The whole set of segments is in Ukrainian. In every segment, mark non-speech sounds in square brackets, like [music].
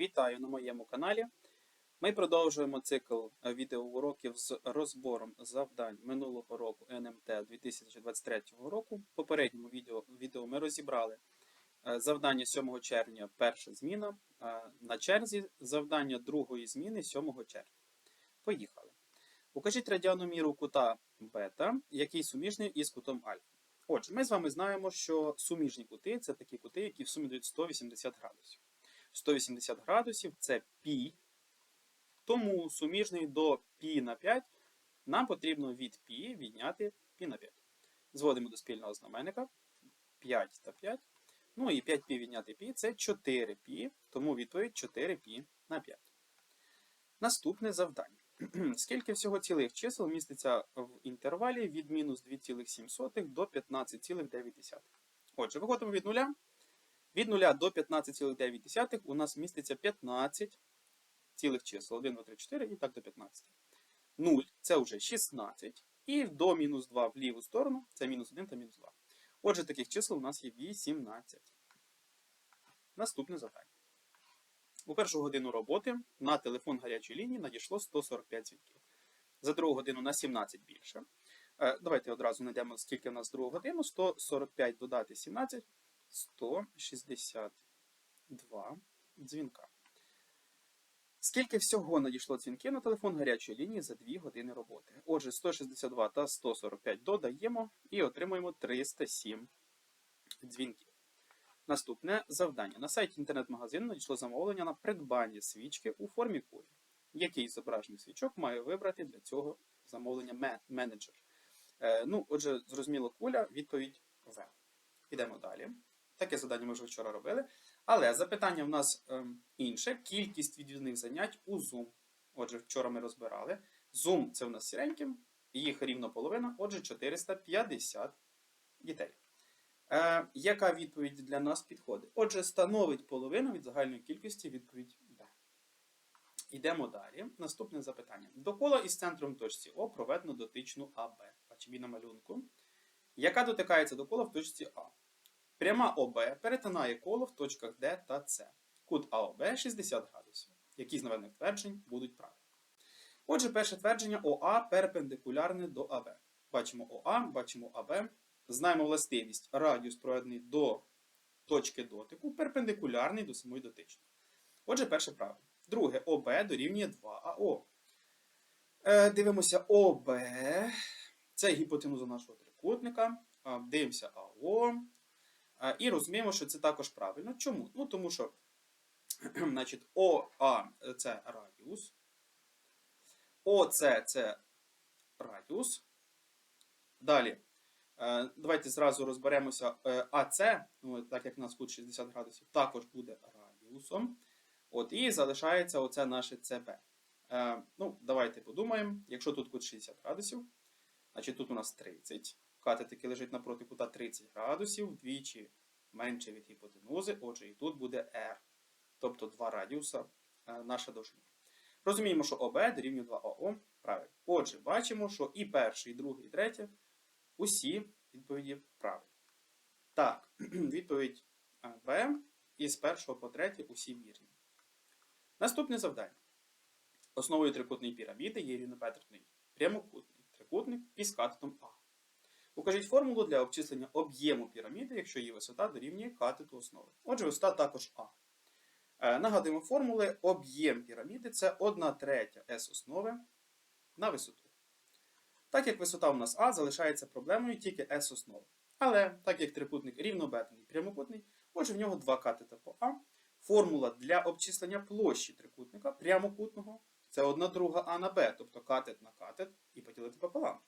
Вітаю на моєму каналі. Ми продовжуємо цикл е, відеоуроків з розбором завдань минулого року НМТ 2023 року. В попередньому відео, відео ми розібрали е, завдання 7 червня, перша зміна. е, На черзі завдання другої зміни 7 червня. Поїхали. Укажіть радіану міру кута бета, який суміжний із кутом альфа. Отже, ми з вами знаємо, що суміжні кути це такі кути, які в сумі дають 180 градусів. 180 градусів це пі. Тому суміжний до пі на 5 нам потрібно від пі відняти пі на 5. Зводимо до спільного знаменника 5 та 5. Ну і 5 пі відняти пі це 4 пі, тому відповідь 4 пі на 5. Наступне завдання. [clears throat] Скільки всього цілих чисел міститься в інтервалі від мінус 2,7 до 15,9? Отже, виходимо від нуля. Від 0 до 15,9 у нас міститься 15 цілих чисел. 1, 2, 3, 4 і так до 15. 0 це вже 16. І до мінус 2 в ліву сторону це мінус 1 та мінус 2. Отже, таких чисел у нас є 18. Наступне завдання. У першу годину роботи на телефон гарячої лінії надійшло 145 дзвінків. За другу годину на 17 більше. Е, Давайте одразу знайдемо, скільки в нас другу годину. 145 додати 17. 162 дзвінка. Скільки всього надійшло дзвінків на телефон гарячої лінії за 2 години роботи? Отже, 162 та 145 додаємо і отримуємо 307 дзвінків. Наступне завдання. На сайті інтернет-магазину надійшло замовлення на придбання свічки у формі кулі. Який з зображених свічок має вибрати для цього замовлення менеджер? Е, ну, отже, зрозуміло, куля, відповідь В. Підемо далі. Таке завдання ми вже вчора робили. Але запитання в нас ем, інше. Кількість відвідних занять у Zoom. Отже, вчора ми розбирали. Zoom це в нас сіреньким, їх рівно половина, отже, 450 дітей. Е, яка відповідь для нас підходить? Отже, становить половину від загальної кількості відповідь Б. Йдемо далі. Наступне запитання. До кола із центром точці О проведено дотичну АБ. Бачимо на малюнку. Яка дотикається до кола в точці А? Пряма ОБ перетинає коло в точках Д та С. Кут АОБ 60 градусів. Які з наведених тверджень будуть правильні? Отже, перше твердження ОА перпендикулярне до АБ. Бачимо ОА, бачимо АБ. Знаємо властивість радіус проведений до точки дотику, перпендикулярний до самої дотичної. Отже, перше правило. Друге, ОБ дорівнює 2АО. Е, дивимося ОБ. Це гіпотенуза нашого трикутника. Дивимося АО. І розуміємо, що це також правильно. Чому? Ну, тому що [clears throat] значить, ОА це радіус. ОЦ це радіус. Далі. е, Давайте зразу розберемося. Е, АЦ, ну, так як у нас кут 60 градусів, також буде радіусом. От, І залишається оце наше ЦБ. Е, Ну, давайте подумаємо. Якщо тут кут 60 градусів, значить тут у нас 30. Катет, який лежить напроти кута 30 градусів, вдвічі менше від гіпотенузи, отже, і тут буде R. Тобто два радіуса е, наша довжина. Розуміємо, що ОБ дорівнює 2ОО. Правильно. Отже, бачимо, що і перше, і друге, і третє усі відповіді правильні. Так, [clears throat] відповідь е, Б і першого по третє усі вірні. Наступне завдання. Основою трикутної піраміди є рівнопетрний прямокутний трикутник із катетом А. Укажіть формулу для обчислення об'єму піраміди, якщо її висота дорівнює катету основи. Отже, висота також А. Е, Нагадуємо формули. Об'єм піраміди це 1 третя S основи на висоту. Так як висота у нас А залишається проблемою тільки S основи. Але так як трикутник рівнобедрений прямокутний, отже в нього два катета по А. Формула для обчислення площі трикутника прямокутного це 1 друга А на Б, тобто катет на катет і поділити пополам.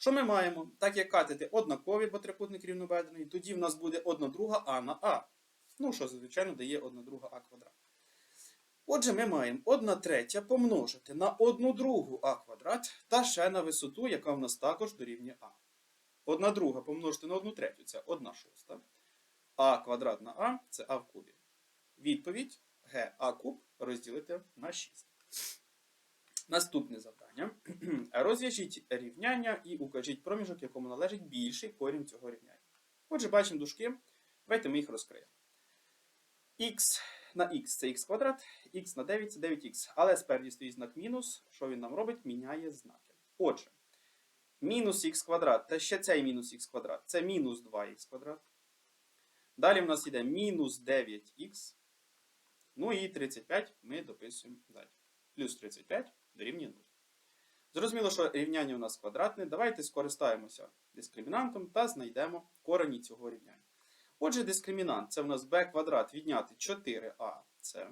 Що ми маємо? Так як катети однакові, бо трикутник рівнобедрений, тоді в нас буде 1 друга А на А. Ну, що, звичайно, дає 1 друга А квадрат. Отже, ми маємо 1 третя помножити на 1 другу А квадрат та ще на висоту, яка в нас також дорівнює А. 1 друга помножити на 1 третю це 1 шоста. А квадрат на А це А в кубі. Відповідь Г А куб розділити на 6. Наступне завдання. [clears throat] Розв'яжіть рівняння і укажіть проміжок, якому належить більший корінь цього рівняння. Отже, бачимо дужки. Давайте ми їх розкриємо. Х на х це х квадрат, х на 9 це 9х. Але спереді стоїть знак мінус. Що він нам робить? Міняє знаки. Отже, мінус х квадрат, та ще цей мінус х квадрат, це мінус 2х квадрат. Далі в нас йде мінус 9х. Ну і 35 ми дописуємо далі. Плюс 35 дорівнює 0. Зрозуміло, що рівняння у нас квадратне. Давайте скористаємося дискримінантом та знайдемо корені цього рівняння. Отже, дискримінант це у нас b квадрат відняти 4ac.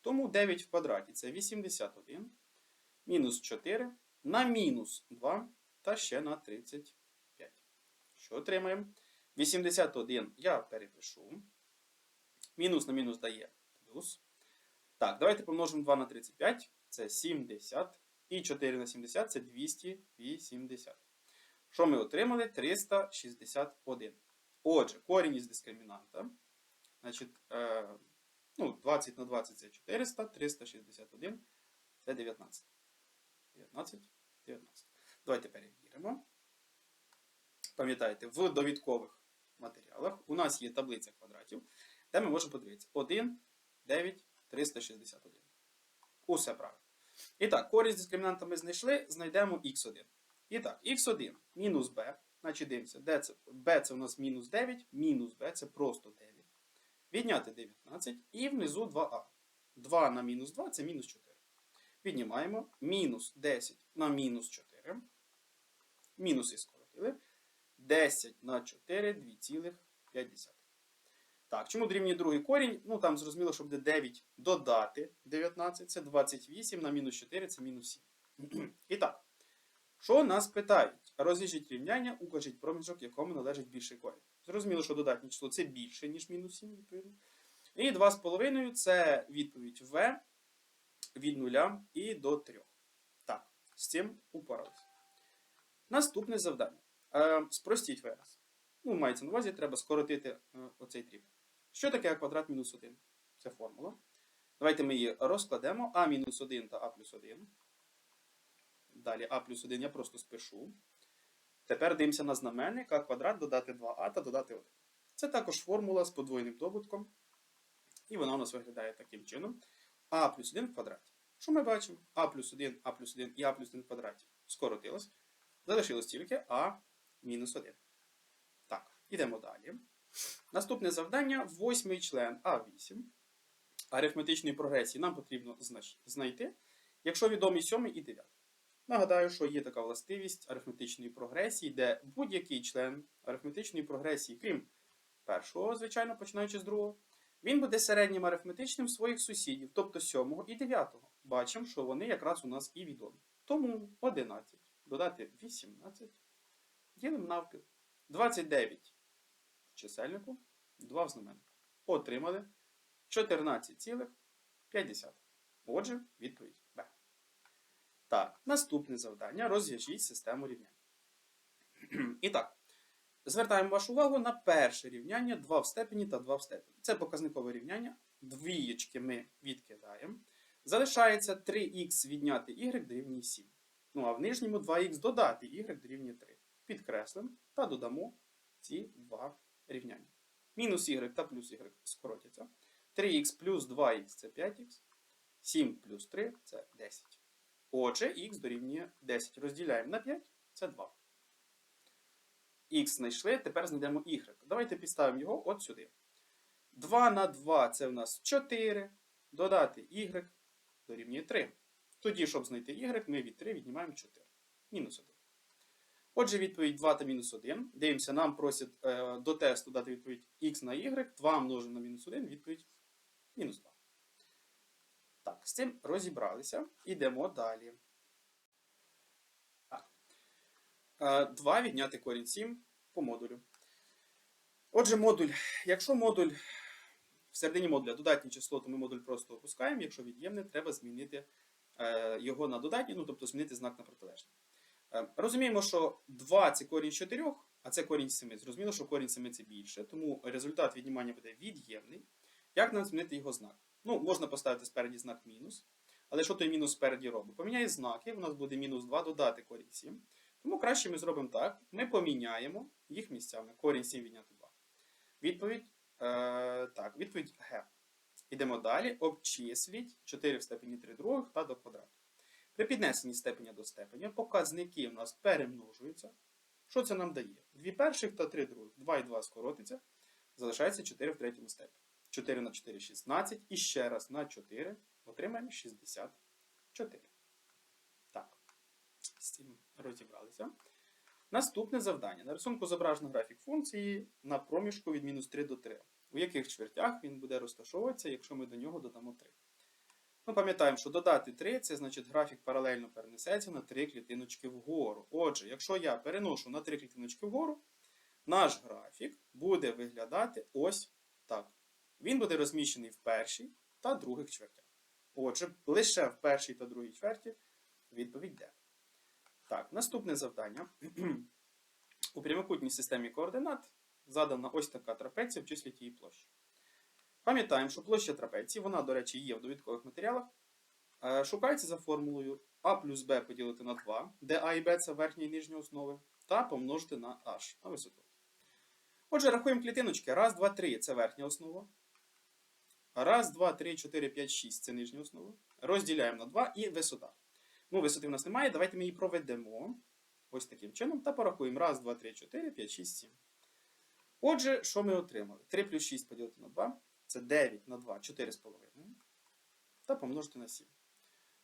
Тому 9 в квадраті це 81. Мінус 4 на мінус 2 та ще на 35. Що отримаємо? 81 я перепишу. Мінус на мінус дає плюс. Так, давайте помножимо 2 на 35. Це 70. І 4 на 70 це 280. Що ми отримали? 361. Отже, корінь із дискримінанта. Значить, е, ну, 20 на 20 це 400, 361 це 19. 19, 19. Давайте перевіримо. Пам'ятаєте, в довідкових матеріалах у нас є таблиця квадратів, де ми можемо подивитися 1, 9, 361. Усе правильно. І так, з дискримінанта ми знайшли, знайдемо х1. І так, х1 мінус b. Значить, дивимося, де це? b це у нас мінус 9, мінус b це просто 9. Відняти 19 і внизу 2а. 2 на мінус 2 це мінус 4. Віднімаємо мінус 10 на мінус 4. Мінуси скоротили. 10 на 4 2,5. Так, чому дорівнює другий корінь? Ну, там зрозуміло, що буде 9 додати 19, це 28 на мінус 4, це мінус 7. [clears throat] І так, що нас питають? Розв'яжіть рівняння, укажіть проміжок, якому належить більший корінь. Зрозуміло, що додатнє число це більше, ніж мінус 7, відповідно. І 2,5 це відповідь В від 0 і до 3. Так, з цим упоралися. Наступне завдання. Е, спростіть вираз. Ну, мається на увазі, треба скоротити е, оцей дріб. Що таке а квадрат мінус 1? Це формула. Давайте ми її розкладемо. А мінус 1 та А плюс 1. Далі А плюс 1 я просто спишу. Тепер дивимося на знаменник, а квадрат додати 2а та додати 1. Це також формула з подвоєним добутком. І вона у нас виглядає таким чином. А плюс 1 в квадраті. Що ми бачимо? А плюс 1, А плюс 1 і А плюс 1 в квадраті скоротилось. Залишилось тільки А мінус 1. Так, ідемо далі. Наступне завдання восьмий член А8 арифметичної прогресії нам потрібно знайти, якщо відомі 7 і 9. Нагадаю, що є така властивість арифметичної прогресії, де будь-який член арифметичної прогресії, крім першого, звичайно, починаючи з другого, він буде середнім арифметичним своїх сусідів, тобто 7 і 9. Бачимо, що вони якраз у нас і відомі. Тому 11 додати 18, ділимо навпіл. 29 в чисельнику, 2 в знаменнику. Отримали 14,5. Отже, відповідь Б. Так, наступне завдання. Розв'яжіть систему рівнянь. [clears throat] І так, звертаємо вашу увагу на перше рівняння 2 в степені та 2 в степені. Це показникове рівняння. Двієчки ми відкидаємо. Залишається 3х відняти y дорівнює 7. Ну а в нижньому 2х додати y дорівнює 3. Підкреслимо та додамо ці два рівняння. Мінус y та плюс y скоротяться. 3х плюс 2х це 5х. 7 плюс 3 це 10. Отже, х дорівнює 10. Розділяємо на 5 це 2. Х знайшли, тепер знайдемо y. Давайте підставимо його от сюди. 2 на 2 це в нас 4. Додати y дорівнює 3. Тоді, щоб знайти y, ми від 3 віднімаємо 4. Мінус 1. Отже, відповідь 2 та мінус 1. Дивимося, нам просять е, до тесту дати відповідь x на y. 2 множимо на мінус 1, відповідь мінус 2. Так, з цим розібралися. Ідемо далі. Так. Е, 2 відняти корінь 7 по модулю. Отже, модуль. Якщо модуль в модуля додатнє число, то ми модуль просто опускаємо. Якщо від'ємне, треба змінити е, його на додатнє, ну тобто змінити знак на протилежний. Е, Розуміємо, що 2 це корінь 4, а це корінь 7. Зрозуміло, що корінь 7 це більше, тому результат віднімання буде від'ємний. Як нам змінити його знак? Ну, можна поставити спереді знак мінус. Але що той мінус спереді робить? Поміняє знаки, у нас буде мінус 2 додати корінь 7. Тому краще ми зробимо так: ми поміняємо їх місцями. Корінь 7 відняти 2. Відповідь е, так, відповідь Г. Йдемо далі. Обчисліть 4 в степені 3 других та до квадрату. При піднесенні степеня до степеня показники у нас перемножуються. Що це нам дає? 2 перших та 3 других. 2 і 2 скоротиться. Залишається 4 в третьому степені. 4 на 4 16. І ще раз на 4 отримаємо 64. Так, з цим розібралися. Наступне завдання. На рисунку зображено графік функції на проміжку від мінус 3 до 3. У яких чвертях він буде розташовуватися, якщо ми до нього додамо 3. Ми пам'ятаємо, що додати 3 це значить графік паралельно перенесеться на 3 клітиночки вгору. Отже, якщо я переношу на 3 клітиночки вгору, наш графік буде виглядати ось так. Він буде розміщений в першій та других чвертях. Отже, лише в першій та другій чверті відповідь де. Так, наступне завдання. [clears throat] У прямокутній системі координат задана ось така трапеція, обчисліть її площу. Пам'ятаємо, що площа трапеції, вона, до речі, є в довідкових матеріалах. Е, Шукається за формулою А плюс Б поділити на 2, де А і Б це верхня і нижня основи, та помножити на H на висоту. Отже, рахуємо клітиночки. Раз, два, три це верхня основа. Раз, два, три, чотири, п'ять, шість це нижня основа. Розділяємо на 2 і висота. Ну, висоти в нас немає, давайте ми її проведемо ось таким чином та порахуємо. Раз, два, три, чотири, п'ять, шість, сім. Отже, що ми отримали? 3 плюс 6 поділити на 2. Це 9 на 2, 4,5. Та помножити на 7.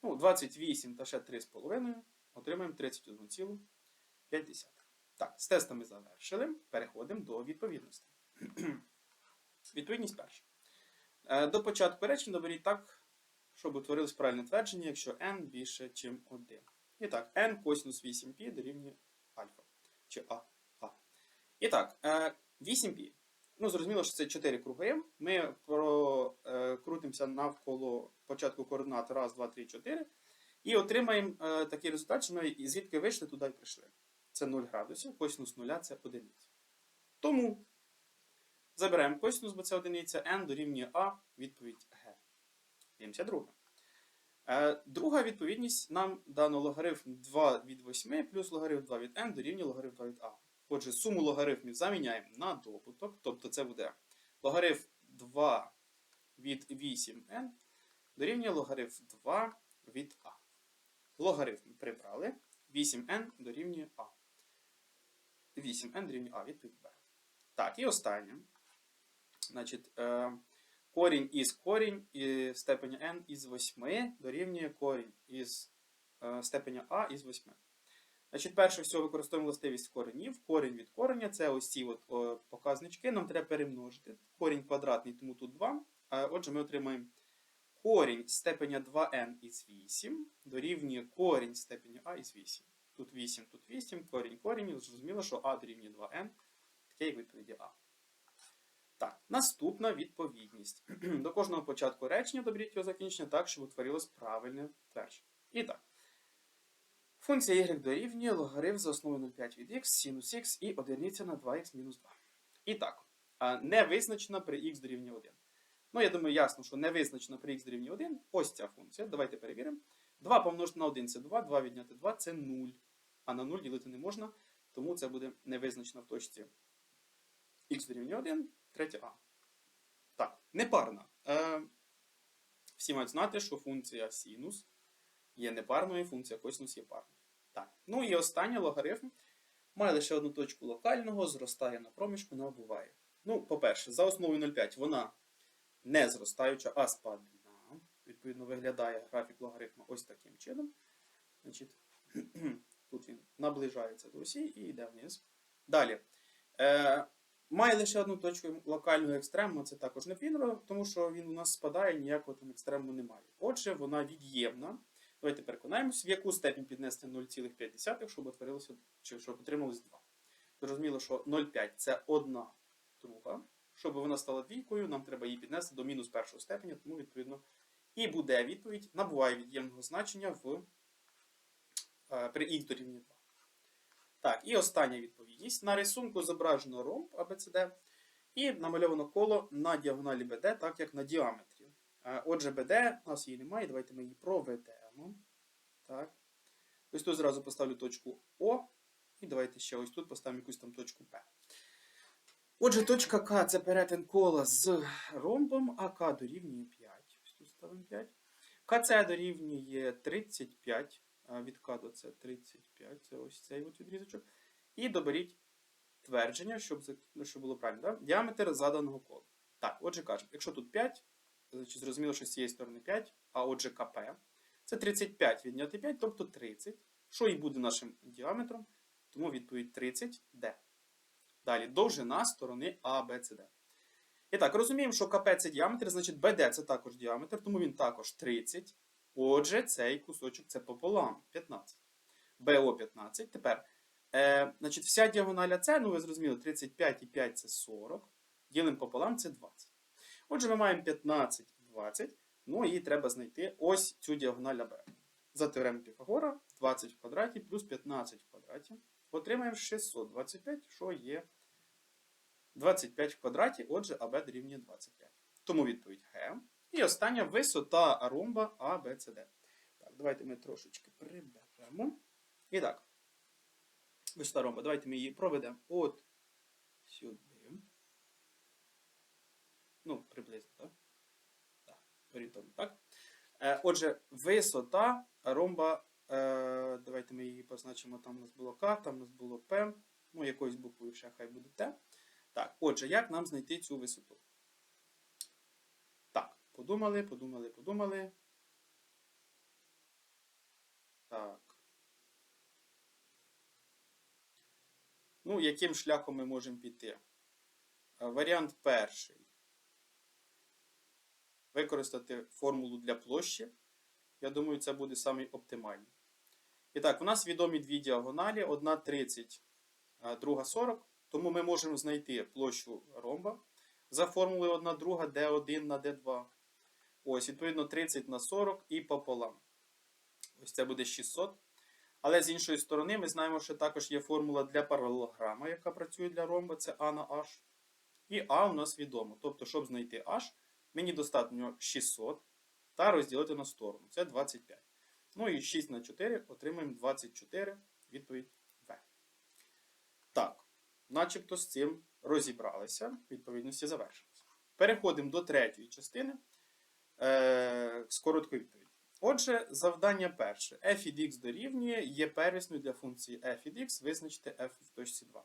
Ну, 28 та ще 3,5. Отримаємо 31,5. Так, з тестами завершили. Переходимо до відповідності. [clears throat] Відповідність перша. Е, До початку речення доберіть так, щоб утворилось правильне твердження, якщо n більше, ніж 1. І так, n косинус 8π дорівнює альфа. Чи а. а. І так, е, 8π. Ну, зрозуміло, що це 4 круги. Ми прокрутимося навколо початку координат 1, 2, 3, 4. І отримаємо е, такий результат, що ми звідки вийшли, туди й прийшли. Це 0 градусів, косинус 0 це одиниця. Тому забираємо косинус, бо це одиниця, n дорівнює А, відповідь Г. Дивимося друге. Е, друга відповідність нам дано логарифм 2 від 8 плюс логарифм 2 від n дорівнює логарифм 2 від А. Отже, суму логарифмів заміняємо на добуток, тобто це буде логарифм 2 від 8n дорівнює логарифм 2 від А. Логарифм прибрали. 8n дорівнює А. 8n дорівнює А, відповідь Б. Так, і останнє. Значить, е, корінь із корінь степеня n із 8 дорівнює корінь із е, степеня А із 8. Значить, перше всього використовуємо властивість коренів. Корінь від кореня це ось ці от, о, показнички. Нам треба перемножити. Корінь квадратний, тому тут 2. А, отже, ми отримаємо корінь степеня 2n із 8 дорівнює корінь степеня а із 8. Тут 8, тут 8, корінь корінь. Зрозуміло, що а дорівнює 2n. Таке як відповіді А. Так, наступна відповідність. [clears throat] До кожного початку речення доберіть його закінчення так, щоб утворилось правильне твердження. І так. Функція y дорівнює логарифм за основою 0,5 від x, синус x і одиниця на 2х мінус 2. І так, не визначена при x дорівнює 1. Ну, я думаю, ясно, що не визначена при x дорівнює 1. Ось ця функція. Давайте перевіримо. 2 помножити на 1 це 2, 2 відняти 2 це 0. А на 0 ділити не можна, тому це буде невизначена в точці x дорівнює 1, третя А. Так, непарна. Е, всі мають знати, що функція синус є непарною, функція косинус є парною. Так. Ну і останній логарифм має лише одну точку локального, зростає на проміжку, набуває. Ну, по-перше, за основою 0,5 вона не зростаюча, а спадна. Відповідно, виглядає графік логарифму ось таким чином. Значить, [clears throat] Тут він наближається до осі і йде вниз. Далі. Е, Має лише одну точку локального екстрему, це також не фінро, тому що він у нас спадає, ніякого там екстрему немає. Отже, вона від'ємна. Давайте переконаємось, в яку степінь піднести 0,5, щоб утворилося, чи щоб отрималось 2. Зрозуміло, що 0,5 це одна друга. Щоб вона стала двійкою, нам треба її піднести до мінус першого степеня, тому, відповідно, і буде відповідь, набуває від'ємного значення в, е, при х дорівнює 2. Так, і остання відповідність. На рисунку зображено ромб ABCD і намальовано коло на діагоналі BD, так як на діаметрі. Е, Отже, BD, у нас її немає, давайте ми її проведемо. Так. Ось тут зразу поставлю точку О. І давайте ще ось тут поставимо якусь там точку П. Отже, точка К це перетин кола з ромбом, а К дорівнює 5. Ось тут ставимо 5. КЦ дорівнює 35. а Від К до С 35. Це ось цей от відрізочок. І доберіть твердження, щоб, ну, щоб було правильно. Да? Діаметр заданого кола. Так, отже, кажемо, якщо тут 5, значить зрозуміло, що з цієї сторони 5, а отже КП. Це 35 відняти 5, тобто 30. Що і буде нашим діаметром, тому відповідь 30 D. Далі довжина сторони ABCD. І так, розуміємо, що КП це діаметр, значить BD це також діаметр, тому він також 30. Отже, цей кусочок це пополам 15. БО 15. Тепер, е, значить, вся діагональ АЦ, ну ви зрозуміли, 35 і 5 це 40. Ділимо пополам це 20. Отже, ми маємо 15 і 20. Ну і треба знайти ось цю діагональ АБ. За теоремою Піфагора 20 в квадраті плюс 15 в квадраті. Отримаємо 625, що є 25 в квадраті, отже, АБ дорівнює 25. Тому відповідь Г. І остання висота ромба ABCD. Так, давайте ми трошечки приберемо. І так. Висота ромба. Давайте ми її проведемо от сюди. Ну, приблизно, так? Так, так? Е, Отже, висота ромба. е, Давайте ми її позначимо. Там у нас було К, там у нас було П. Ну, якоюсь буквою ще хай буде Т. Так, отже, як нам знайти цю висоту? Так, подумали, подумали, подумали. Так. Ну, яким шляхом ми можемо піти? Е, Варіант перший. Використати формулу для площі. Я думаю, це буде самий оптимальний. І так, у нас відомі дві діагоналі: одна 30, а друга 40. Тому ми можемо знайти площу ромба за формулою 1 друга d1 на d2. Ось, відповідно, 30 на 40 і пополам. Ось це буде 600. Але з іншої сторони, ми знаємо, що також є формула для паралелограма, яка працює для ромба, це А на H. І А у нас відомо. Тобто, щоб знайти H, мені достатньо 600 та розділити на сторону. Це 25. Ну і 6 на 4 отримаємо 24. Відповідь В. Так, начебто з цим розібралися. Відповідності завершилися. Переходимо до третьої частини е, з короткою відповіддю. Отже, завдання перше. f від x дорівнює є первісною для функції f від x, визначити f в точці 2.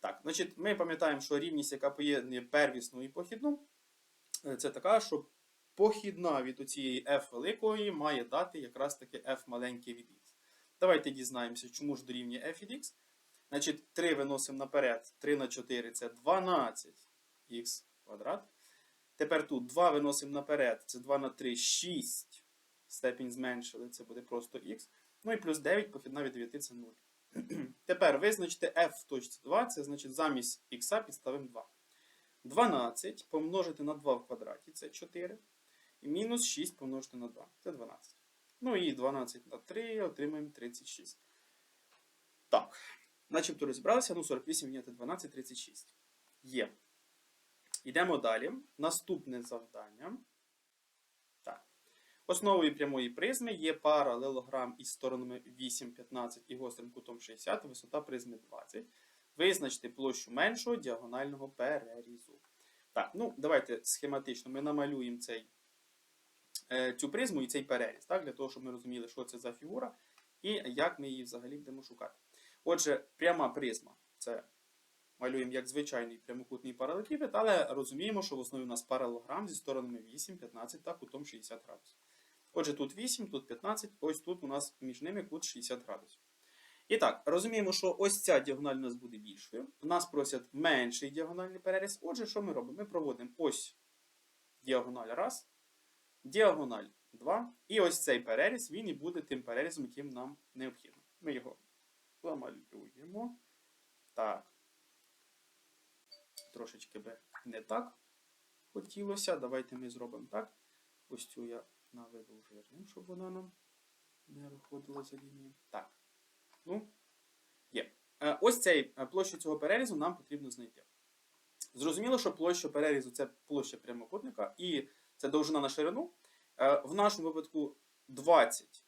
Так, значить, ми пам'ятаємо, що рівність, яка поєднує первісну і похідну, це така, що похідна від цієї f великої має дати якраз таки f маленький від x. Давайте дізнаємося, чому ж дорівнює f від x. Значить, 3 виносимо наперед, 3 на 4 це 12х квадрат. Тепер тут 2 виносимо наперед, це 2 на 3, 6. Степінь зменшили, це буде просто х. Ну і плюс 9, похідна від 9 це 0. [clears throat] Тепер визначте f в точці 2, це значить замість х підставимо 2. 12 помножити на 2 в квадраті це 4. І мінус 6 помножити на 2 це 12. Ну і 12 на 3 отримаємо 36. Так. Начебто розібралися, ну 48 відняти 12, 36. Є. Йдемо далі. Наступне завдання. Так. Основою прямої призми є паралелограм із сторонами 8, 15 і гострим кутом 60, висота призми 20. Визначте площу меншого діагонального перерізу. Так, ну давайте схематично ми намалюємо цей, е, цю призму і цей переріз, так, для того, щоб ми розуміли, що це за фігура і як ми її взагалі будемо шукати. Отже, пряма призма це малюємо як звичайний прямокутний паралелепіпед, але розуміємо, що в основі у нас паралелограм зі сторонами 8, 15 та кутом 60 градусів. Отже, тут 8, тут 15, ось тут у нас між ними кут 60 градусів. І так, розуміємо, що ось ця діагональ у нас буде більшою. У Нас просять менший діагональний переріз. Отже, що ми робимо? Ми проводимо ось діагональ 1, діагональ 2. І ось цей переріз, він і буде тим перерізом, яким нам необхідно. Ми його замалюємо. Так. Трошечки би не так хотілося. Давайте ми зробимо так. Ось цю я наведу жирним, щоб вона нам не виходила за лінію. Так. Ну, є. Е, Ось цей е, площу цього перерізу нам потрібно знайти. Зрозуміло, що площа перерізу це площа прямокутника, і це довжина на ширину. Е, В нашому випадку 20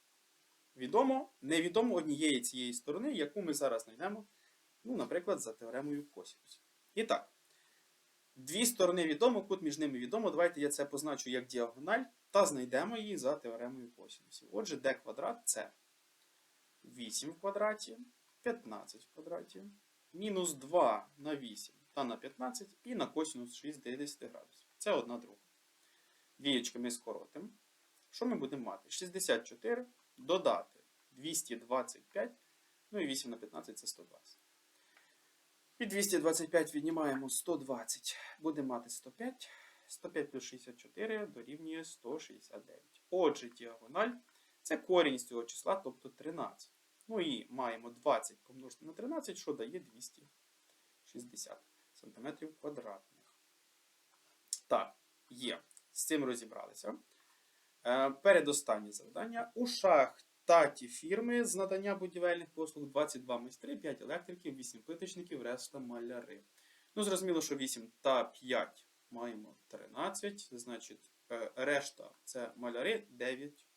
відомо, невідомо однієї цієї сторони, яку ми зараз знайдемо, ну, наприклад, за теоремою косінусів. І так, Дві сторони відомо, кут між ними відомо. Давайте я це позначу як діагональ та знайдемо її за теоремою косінусів. Отже, d квадрат це 8 в квадраті, 15 в квадраті, мінус 2 на 8 та на 15 і на косінус 60 градусів. Це одна друга. Двієчки ми скоротимо. Що ми будемо мати? 64 додати 225, ну і 8 на 15 це 120. Від 225 віднімаємо 120. Будемо мати 105. 105 плюс 64 дорівнює 169. Отже, діагональ це корінь з цього числа, тобто 13. Ну і маємо 20 помножити на 13, що дає 260 см квадратних. Так, є. З цим розібралися. Е, Передостаннє завдання. У шахтаті фірми з надання будівельних послуг 22 майстри, 5 електриків, 8 плиточників, решта маляри. Ну, зрозуміло, що 8 та 5 маємо 13, значить, е, решта це маляри 9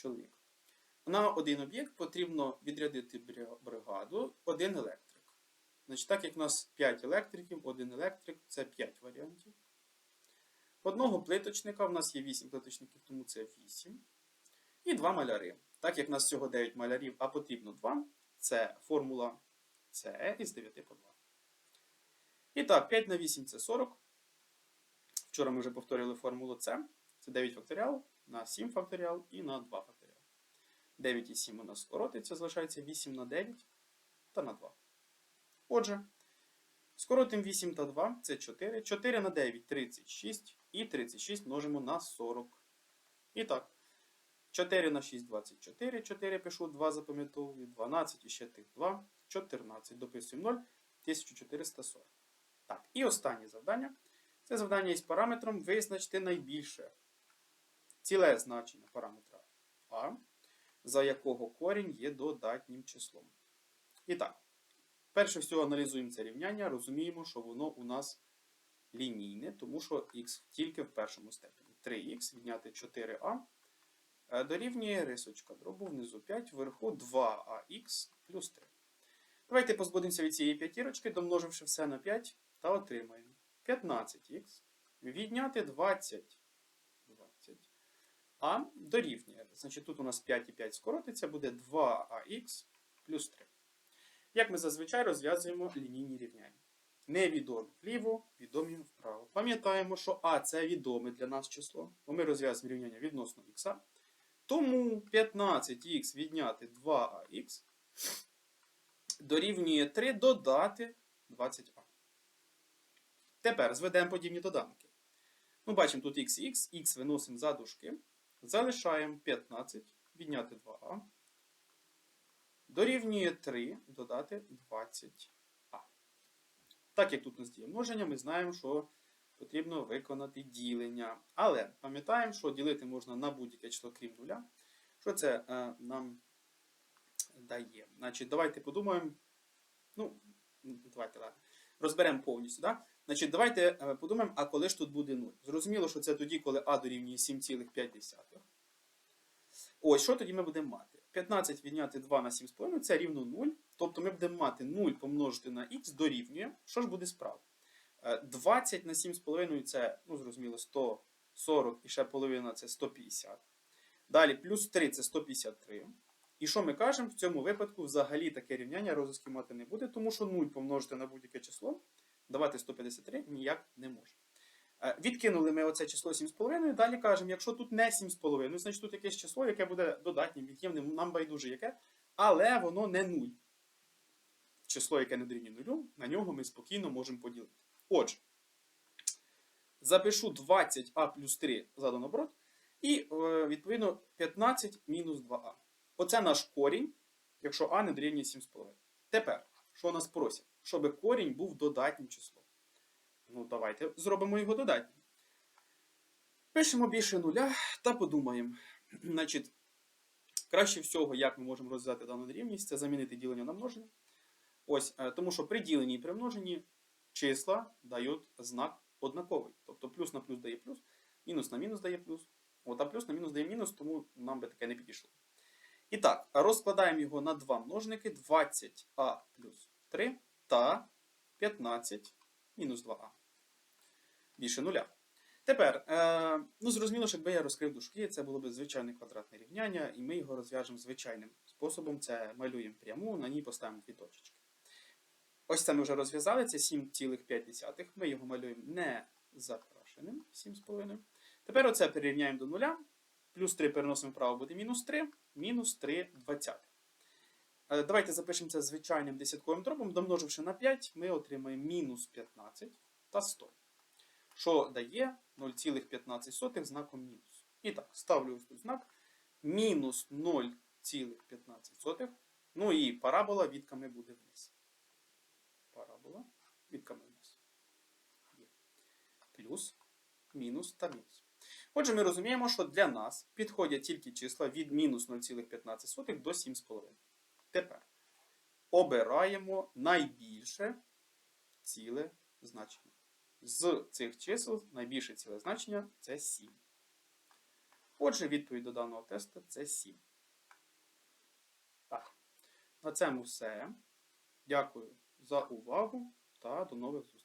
чоловік. На один об'єкт потрібно відрядити бригаду, один електрик. Значить, так як у нас 5 електриків, один електрик це 5 варіантів. Одного плиточника, в нас є 8 плиточників, тому це 8. І 2 маляри. Так як в нас всього 9 малярів, а потрібно 2, це формула С із 9 по 2. І так, 5 на 8 це 40. Вчора ми вже повторили формулу С. Це 9 факторіал на 7 факторіал і на 2 факторіал. 9 і 7 у нас скоротиться, залишається 8 на 9 та на 2. Отже, скоротимо 8 та 2 це 4. 4 на 9 36. І 36 множимо на 40. І так. 4 на 6 24. 4 пишу 2 запам'ятовую. 12 і ще тих 2. 14. Дописуємо 0. 1440. Так, і останнє завдання. Це завдання із параметром визначити найбільше ціле значення параметра А, за якого корінь є додатнім числом. І так, перше всього аналізуємо це рівняння, розуміємо, що воно у нас лінійне, тому що х тільки в першому степені. 3х відняти 4а е, дорівнює рисочка дробу внизу 5, вверху 2ах плюс 3. Давайте позбудемося від цієї п'ятірочки, домноживши все на 5, та отримаємо 15х відняти 20. 20 а дорівнює. Значить, тут у нас 5 і 5 скоротиться, буде 2ах плюс 3. Як ми зазвичай розв'язуємо лінійні рівняння. Невідомі вліво, відомі вправо. Пам'ятаємо, що А це відоме для нас число, бо ми розв'язуємо рівняння відносно х. Тому 15х відняти 2ах дорівнює 3 додати 20а. Тепер зведемо подібні доданки. Ну, бачимо тут х х, х виносимо за дужки. Залишаємо 15, відняти 2а. Дорівнює 3 додати 20а. Так як тут у нас діє множення, ми знаємо, що потрібно виконати ділення. Але пам'ятаємо, що ділити можна на будь-яке число, крім нуля. Що це е, нам дає? Значить, давайте подумаємо. Ну, давайте. Розберемо повністю. Да? Значить, давайте е, подумаємо, а коли ж тут буде 0? Зрозуміло, що це тоді, коли а дорівнює 7,5. Ось, що тоді ми будемо мати? 15 відняти 2 на 7,5 це рівно 0. Тобто ми будемо мати 0 помножити на х дорівнює. Що ж буде справа? Е, 20 на 7,5 це, ну, зрозуміло, 140 і ще половина це 150. Далі плюс 3 це 153. І що ми кажемо? В цьому випадку взагалі таке рівняння розв'язків мати не буде, тому що 0 помножити на будь-яке число давати 153 ніяк не може. Е, Відкинули ми оце число 7,5. Далі кажемо, якщо тут не 7,5, значить тут якесь число, яке буде додатнім, від'ємним, нам байдуже яке, але воно не 0. Число, яке не дорівнює 0, на нього ми спокійно можемо поділити. Отже, запишу 20а плюс 3 задано оборот, і, е, відповідно, 15 мінус 2а. Оце наш корінь, якщо а не дорівнює 7,5. Тепер, що нас просять? Щоб корінь був додатнім числом. Ну, давайте зробимо його додатнім. Пишемо більше нуля та подумаємо. Значить, краще всього, як ми можемо розв'язати дану нерівність, це замінити ділення на множення. Ось, е, тому що при діленні і при множенні числа дають знак однаковий. Тобто плюс на плюс дає плюс, мінус на мінус дає плюс. От, а плюс на мінус дає мінус, тому нам би таке не підійшло. І так, розкладаємо його на два множники 20а плюс 3 та 15 мінус 2а. більше нуля. Тепер, е, ну зрозуміло, що якби я розкрив дужки, це було б звичайне квадратне рівняння, і ми його розв'яжемо звичайним способом. Це малюємо пряму, на ній поставимо дві точечки. Ось це ми вже розв'язали, це 7,5. Ми його малюємо не закрашеним 7,5. Тепер оце перерівняємо до нуля. Плюс 3 переносимо вправо, буде мінус 3, мінус 3 двадцятих. Е, Давайте запишемо це звичайним десятковим дробом. Домноживши на 5, ми отримаємо мінус 15 та 100. Що дає 0,15 знаком мінус. І так, ставлю ось тут знак. Мінус 0,15. Ну і парабола відками буде вниз. Парабола відками вниз. Є. Плюс, мінус та мінус. Отже, ми розуміємо, що для нас підходять тільки числа від мінус 0,15 до 7,5. Тепер обираємо найбільше ціле значення. З цих чисел найбільше ціле значення це 7. Отже, відповідь до даного тесту це 7. Так. На цьому все. Дякую за увагу та до нових зустрічей.